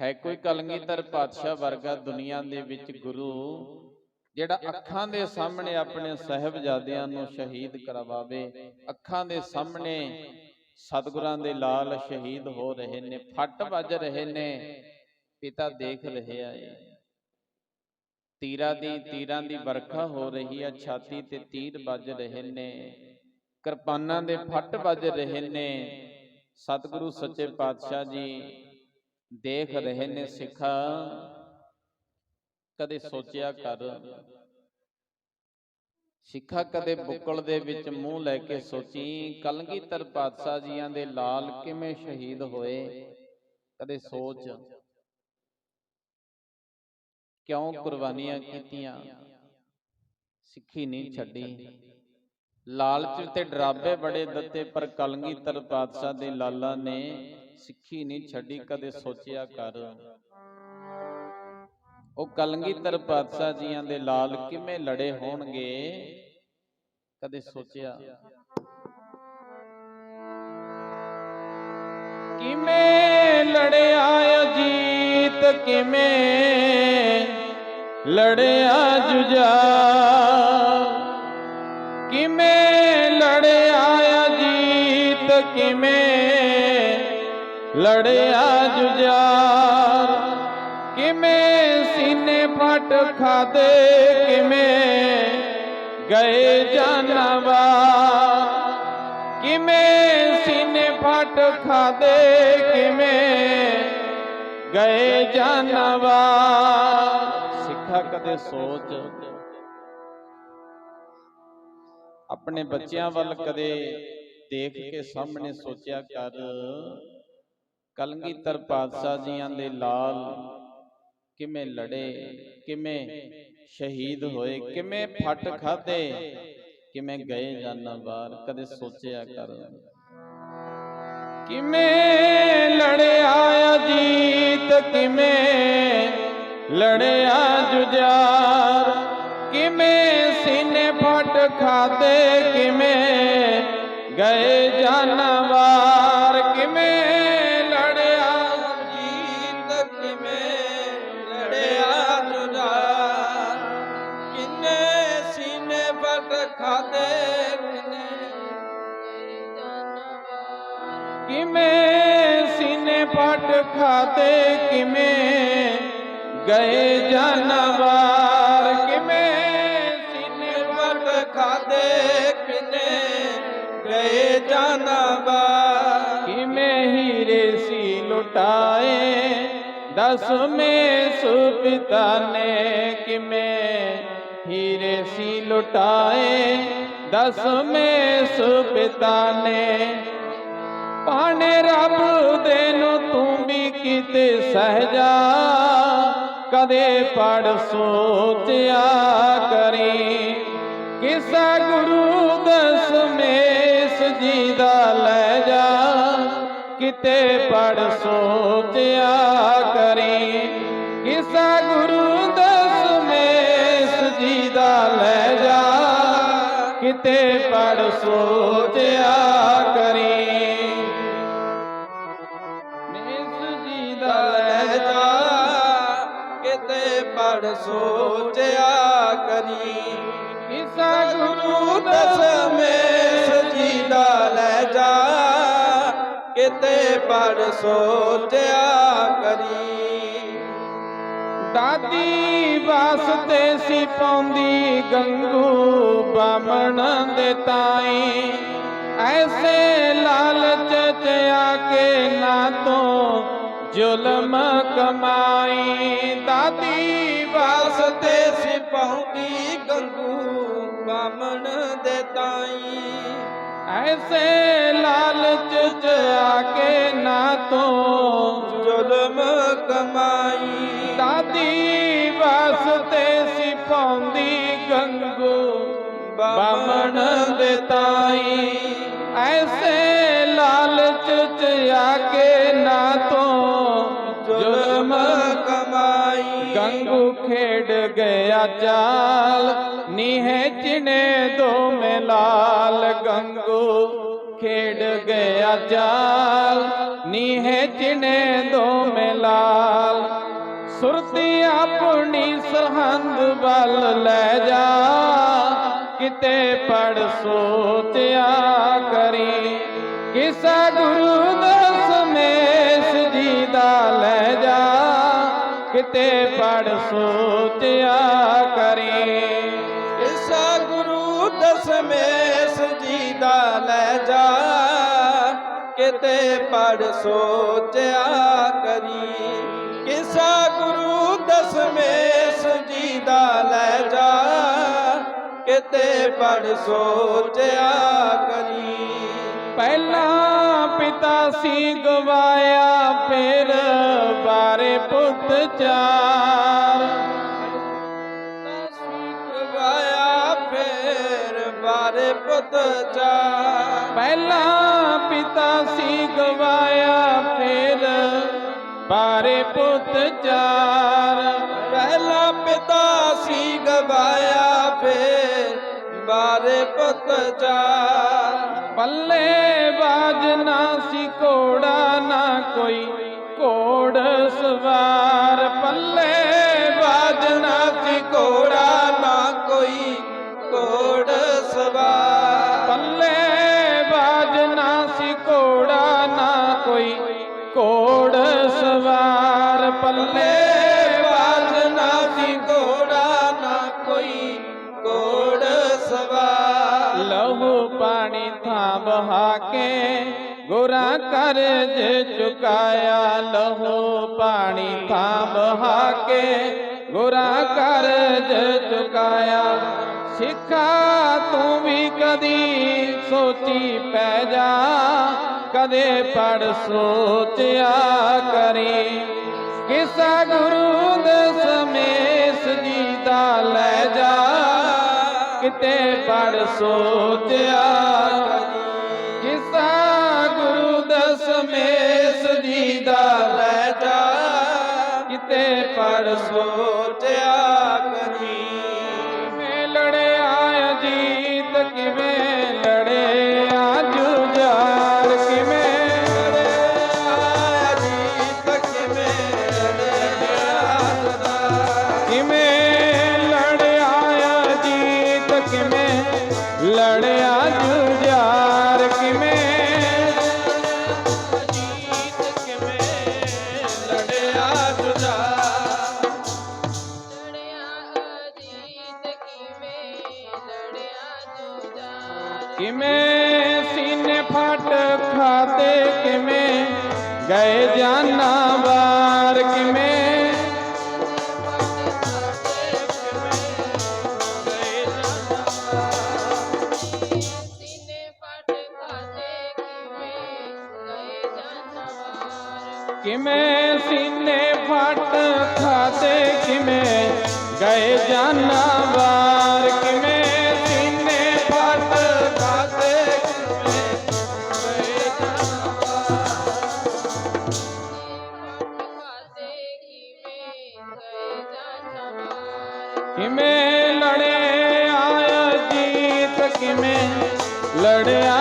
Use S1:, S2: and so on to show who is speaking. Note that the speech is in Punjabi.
S1: ਹੈ ਕੋਈ ਕਲਗੀਧਰ ਪਾਤਸ਼ਾਹ ਵਰਗਾ ਦੁਨੀਆ ਦੇ ਵਿੱਚ ਗੁਰੂ ਜਿਹੜਾ ਅੱਖਾਂ ਦੇ ਸਾਹਮਣੇ ਆਪਣੇ ਸਹਿਬਜ਼ਾਦਿਆਂ ਨੂੰ ਸ਼ਹੀਦ ਕਰਵਾਵੇ ਅੱਖਾਂ ਦੇ ਸਾਹਮਣੇ ਸਤਿਗੁਰਾਂ ਦੇ ਲਾਲ ਸ਼ਹੀਦ ਹੋ ਰਹੇ ਨੇ ਫੱਟ ਵੱਜ ਰਹੇ ਨੇ ਪਿਤਾ ਦੇਖ ਰਹੇ ਆ ਤੀਰਾਂ ਦੀ ਤੀਰਾਂ ਦੀ ਵਰਖਾ ਹੋ ਰਹੀ ਆ ਛਾਤੀ ਤੇ ਤੀਰ ਵੱਜ ਰਹੇ ਨੇ। ਕਿਰਪਾਨਾਂ ਦੇ ਫੱਟ ਵੱਜ ਰਹੇ ਨੇ। ਸਤਿਗੁਰੂ ਸੱਚੇ ਪਾਤਸ਼ਾਹ ਜੀ ਦੇਖ ਰਹੇ ਨੇ ਸਿੱਖਾ। ਕਦੇ ਸੋਚਿਆ ਕਰ। ਸਿੱਖਾ ਕਦੇ ਬੁੱਕਲ ਦੇ ਵਿੱਚ ਮੂੰਹ ਲੈ ਕੇ ਸੋਚੀ ਕਲਗੀਧਰ ਪਾਤਸ਼ਾਹ ਜੀਆਂ ਦੇ ਲਾਲ ਕਿਵੇਂ ਸ਼ਹੀਦ ਹੋਏ? ਕਦੇ ਸੋਚ। ਕਿਉਂ ਕੁਰਬਾਨੀਆਂ ਕੀਤੀਆਂ? ਸਿੱਖੀ ਨਹੀਂ ਛੱਡੀ। ਲਾਲਚ ਤੇ ਡਰਾਵੇ ਬੜੇ ਦਿੱਤੇ ਪਰ ਕਲਗੀਧਰ ਪਾਤਸ਼ਾਹ ਦੇ ਲਾਲਾ ਨੇ। ਸਿੱਖੀ ਨਹੀਂ ਛੱਡੀ ਕਦੇ ਸੋਚਿਆ ਕਰ। ਉਹ ਕਲਗੀਧਰ ਪਾਤਸ਼ਾਹ ਜੀਆਂ ਦੇ ਲਾਲ ਕਿਵੇਂ ਲੜੇ ਹੋਣਗੇ? ਕਦੇ ਸੋਚਿਆ। ਕਿਵੇਂ ਲੜਿਆ ਅਜੀਤ? ਕਿਵੇਂ ਲੜਿਆ ਜੁਝਾਰ ਕਿਵੇਂ ਲੜਿਆ ਅਜੀਤ? ਕਿਵੇਂ ਲੜਿਆ ਜੁਝਾਰ ਕਿਵੇਂ ਸੀਨੇ ਫਟ ਖਾਦੇ, ਕਿਵੇਂ ਗਏ ਜਾਨਵਾ ਕਿਵੇਂ ਸੀਨੇ ਫਟ ਖਾਦੇ, ਕਿਵੇਂ ਗਏ ਜਾਨਵਾ ਸਿੱਖਾ ਕਦੇ ਸੋਚ। ਆਪਣੇ ਬੱਚਿਆਂ ਵੱਲ ਕਦੇ ਦੇਖ ਕੇ ਸਾਹਮਣੇ ਸੋਚਿਆ ਕਰ। ਕਲਗੀਧਰ ਪਾਤਸ਼ਾਹ ਜੀਆਂ ਦੇ ਲਾਲ ਕਿਵੇਂ ਲੜੇ ਕਿਵੇਂ ਸ਼ਹੀਦ ਹੋਏ ਕਿਵੇਂ ਫੱਟ ਖਾਦੇ ਕਿਵੇਂ ਗਏ ਜਾਨਾਂ ਬਾਹਰ ਕਦੇ ਸੋਚਿਆ ਕਰ। ਕਿਵੇਂ ਲੜਿਆ ਅਜੀਤ ਕਿਵੇਂ ਲੜਿਆ ਜੁਝਾਰ ਕਿਵੇਂ ਸੀਨੇ ਫਟ ਖਾਦੇ ਕਿਵੇਂ ਗਏ ਜਾਨਵਾਰ
S2: ਖਾਤੇ ਕਿਵੇਂ?
S1: ਗਏ ਜਾਨਵਾਰ ਕਿਵੇਂ? ਸੀਨੇ
S2: ਫਟ ਖਾਦੇ ਕਿਨੇ? ਗਏ ਜਾਨਵਾ
S1: ਕਿਵੇਂ ਹੀਰੇ ਸੀ ਲੁਟਾਏ? ਦਸਵੇਂ ਸੁਪਿਤਾ ਨੇ ਕਿਵੇਂ? ਹੀਰੇ ਸੀ ਲੁਟਾਏ? ਦਸਵੇਂ ਸੁਪਿਤਾ ਨੇ ਭਾਣੇ ਰੱਬ ਦੇ ਨੂੰ ਤੂੰ ਵੀ ਕਿਤੇ ਸਹਜਾ, ਕਦੇ ਪੜ ਸੋਚਿਆ ਕਰੀ। ਕਿਸਾ ਗੁਰੂ ਦਸਮੇਸ਼ ਜੀ ਦਾ ਲੈ ਜਾ, ਕਿਤੇ ਪੜ ਸੋਚਿਆ ਕਰੀ। ਕਿਸਾ ਗੁਰੂ ਦਸਮੇਸ਼ ਜੀ ਦਾ ਲੈ ਜਾ, ਕਿਤੇ ਪੜ ਸੋਚਿਆ
S2: ਸੋਚਿਆ ਕਰੀ।
S1: ਕਿਸਾ
S2: ਗੁਰੂ
S1: ਗੁਰੂ
S2: ਦਸਵੇਂ ਸਜੀ ਦਾ ਲੈ ਜਾ। ਕਿਤੇ ਪੜ ਸੋਚਿਆ ਕਰੀ।
S1: ਦਾਦੀ ਵਾਸਤੇ ਸੀ ਪਾਉਂਦੀ ਗੰਗੂ ਬਾਮਣ ਦੇ ਤਾਈ। ਐਸੇ ਲਾਲਚ ਚ ਆ ਕੇ ਨਾ ਤੋਂ ਜ਼ੁਲਮ ਕਮਾਈ, ਦਾਦੀ ਵਾਸਤੇ
S2: ਸਿਪਾਉਂਦੀ ਗੰਗੂ ਬਾਮਣ ਦੇ ਤਾਈ।
S1: ਐਸੇ ਲਾਲਚ ਚ ਆ ਕੇ ਨਾ ਤੋਂ
S2: ਜ਼ੁਲਮ ਕਮਾਈ।
S1: ਦਾਦੀ ਵਾਸਤੇ ਸੀ ਪਾਉਂਦੀ ਗੰਗੂ ਬਾਮਣ ਦੇ ਤਾਈ। ਐਸੇ ਲਾਲਚ ਚ ਆ ਕੇ ਨਾ ਤੋਂ
S2: ਕਮਾਈ।
S1: ਗੰਗੂ ਖੇਡ ਗਿਆ ਚਾਲ, ਨੀਹੇ ਚਿਨੇ ਦੋ ਮੇ ਲਾਲ। ਗੰਗੂ ਖੇਡ ਗਿਆ ਚਾਲ, ਨੀਹੇ ਚਿਨੇ ਦੋ ਮੇ ਲਾਲ। ਸੁਰਤੀ ਆਪਣੀ ਸਰਹੰਦ ਵੱਲ ਲੈ ਜਾ, ਕਿਤੇ ਪੜ ਸੋਚਿਆ ਕਰੀ। ਕਿਸਾ ਗੁਰੂ ਕਿਤੇ ਪੜ ਸੋਚਿਆ ਕਰੀ।
S2: ਇਸਾ ਗੁਰੂ ਦਸਮੇਸ਼ ਜੀ ਦਾ ਲੈ ਜਾ। ਕਿਤੇ ਪੜ ਸੋਚਿਆ ਕਰੀ। ਕਿਸਾ ਗੁਰੂ ਦਸਮੇਸ਼ ਜੀ ਦਾ ਲੈ ਜਾ। ਕਿਤੇ ਪੜ ਸੋਚਿਆ ਕਰੀ।
S1: ਪਹਿਲਾਂ ਪਿਤਾ ਸੀ ਗਵਾਇਆ, ਫਿਰ ਬਾਰੇ ਪੁੱਤ ਚਾਰ।
S2: ਗਾਇਆ ਫੇਰ ਬਾਰੇ ਪੁੱਤ ਚਾਰ।
S1: ਪਹਿਲਾ ਪਿਤਾ ਸੀ ਗਵਾਇਆ, ਫਿਰ ਬਾਰੇ ਪੁੱਤ ਚਾਰ।
S2: ਪਹਿਲਾ ਪਿਤਾ ਸੀ ਗਵਾਇਆ, ਫਿਰ ਬਾਰੇ ਪੁੱਤ ਚਾਰ।
S1: ਪੱਲੇ ਸੀ ਘੋੜਾ ਨਾ ਕੋਈ ਘੋੜ ਸਵਾਰ। ਪੱਲੇ ਬਾਜ ਨਾ ਸੀ ਘੋੜਾ
S2: ਨਾ ਕੋਈ ਕੋੜ ਸਵਾਰ।
S1: ਪੱਲੇ ਬਾਜ ਨਾ ਸੀ ਘੋੜਾ ਨਾ ਕੋਈ ਘੋੜ ਸਵਾਰ। ਪੱਲੇ ਕਰ ਕਰਜ ਚੁਕਾਇਆ ਲਹੂ ਪਾਣੀ ਥਾਂ ਬਹਾ ਕੇ ਗੁਰਾ ਕਰਜ ਚੁਕਾਇਆ, ਸਿੱਖਾ ਤੂੰ ਵੀ ਕਦੀ ਸੋਚੀ ਪੈ ਜਾ। ਕਦੇ ਪੜ ਸੋਚਿਆ ਕਰੀ। ਕਿਸਾ ਗੁਰੂ ਦੇ ਸਮੇਸ਼ ਜੀ ਦਾ
S2: ਲੈ ਜਾ।
S1: ਕਿਤੇ ਪੜ
S2: ਸੋਚਿਆ
S1: ਪੜ ਫਟ ਖਾਤੇ ਕਿਵੇਂ ਗਏ ਜਾਨਾ ਵਾਰ ਕਿਵੇਂ
S3: ਸੀਨੇ ਪਟ ਖਾਤੇ ਕਿਵੇਂ ਗਏ ਜਨਵਾਰ
S1: ਕਿਵੇਂ ਸੀਨੇ ਫਟ ਖਾਤੇ ਕਿਵੇਂ ਗਏ ਜਾਨਾ ਕਿਵੇਂ ਲੜਿਆ ਜੀਤ ਕਿਵੇਂ ਲੜਿਆ